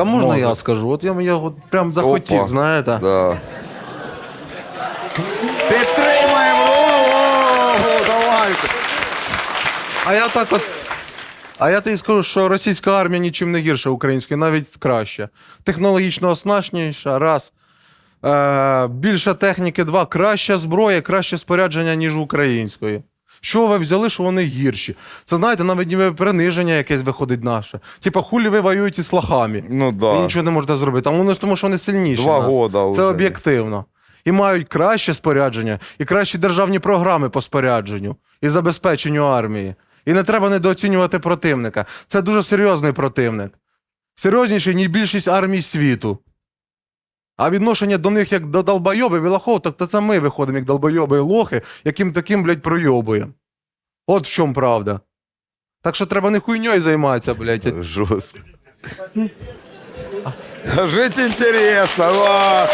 А можна я скажу? От я, я от прям захотів, Опа. знаєте. Да. Підтримаємо! О, давайте. А я так от. А я тобі скажу, що російська армія нічим не гірша української, навіть краще. Технологічно оснащеніша, раз. Е, більше техніки, два. Краща зброя, краще спорядження, ніж української. Що ви взяли, що вони гірші? Це знаєте, навіть ніби приниження якесь виходить наше. Типа, хулі ви воюєте з лохами. Ну Ви да. нічого не можете зробити. А вони ж тому, що вони сильніші. Два нас. года Це вже. об'єктивно. І мають краще спорядження, і кращі державні програми по спорядженню і забезпеченню армії. І не треба недооцінювати противника. Це дуже серйозний противник. Серйозніший, ніж більшість армій світу. А відношення до них як до долбойобів і лохов, так це ми виходимо як долбойоби і лохи, яким таким, блядь, пройобуємо. От в чому правда. Так що треба не хуйньою займатися, блядь. Жестко. Жить интересно, вот.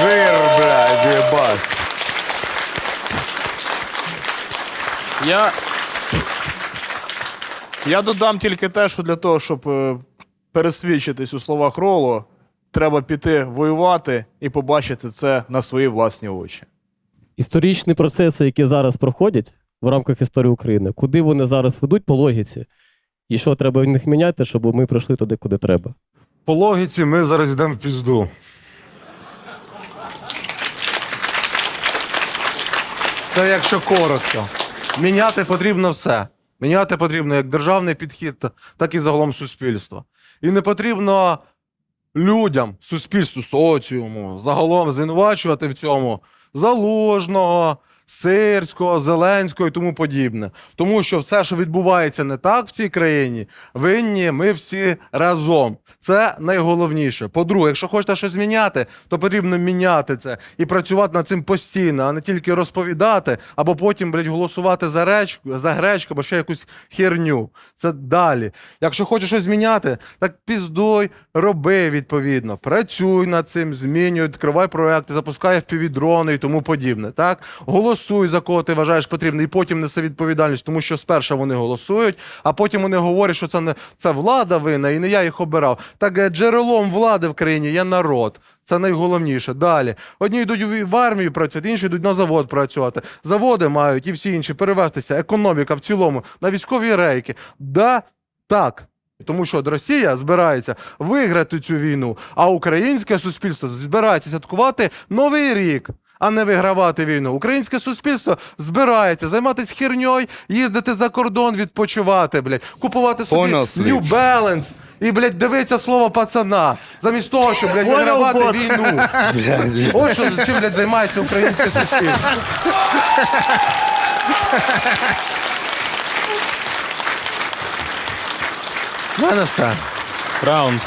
Жир, блядь, ебать. Я... Я додам тільки те, що для того, щоб е, пересвідчитись у словах Роло, треба піти воювати і побачити це на свої власні очі. історичні процеси, які зараз проходять в рамках історії України, куди вони зараз ведуть по логіці, і що треба в них міняти, щоб ми прийшли туди, куди треба. По логіці ми зараз йдемо в пізду. Це якщо коротко. Міняти потрібно все. Міняти потрібно як державний підхід, так і загалом суспільство. І не потрібно людям, суспільству, соціуму, загалом звинувачувати в цьому залужного, сирського, зеленського і тому подібне. Тому що все, що відбувається не так в цій країні, винні ми всі разом. Це найголовніше. По-друге, якщо хочете щось зміняти, то потрібно міняти це і працювати над цим постійно, а не тільки розповідати, або потім, блядь, голосувати за речку, за гречку, або ще якусь херню. Це далі. Якщо хочеш щось зміняти, так піздуй, роби відповідно. Працюй над цим, змінюй, відкривай проекти, запускай впівдрони і тому подібне. Так? Голосуй за кого ти вважаєш потрібно, і потім неси відповідальність, тому що спершу вони голосують, а потім вони говорять, що це не це влада винна, і не я їх обирав. Так е, джерелом влади в країні є народ. Це найголовніше. Далі. Одні йдуть в армію працювати, інші йдуть на завод працювати. Заводи мають і всі інші перевестися, економіка в цілому на військові рейки. Да, так. Тому що Росія збирається виграти цю війну, а українське суспільство збирається святкувати новий рік, а не вигравати війну. Українське суспільство збирається займатися херньою, їздити за кордон, відпочивати, блядь, купувати собі Понял, New Balance і, блядь, дивитися слово пацана, замість того, щоб, блядь, вигравати війну. Ось що чим, блядь, займається українське суспільство. У мене все. Раунд.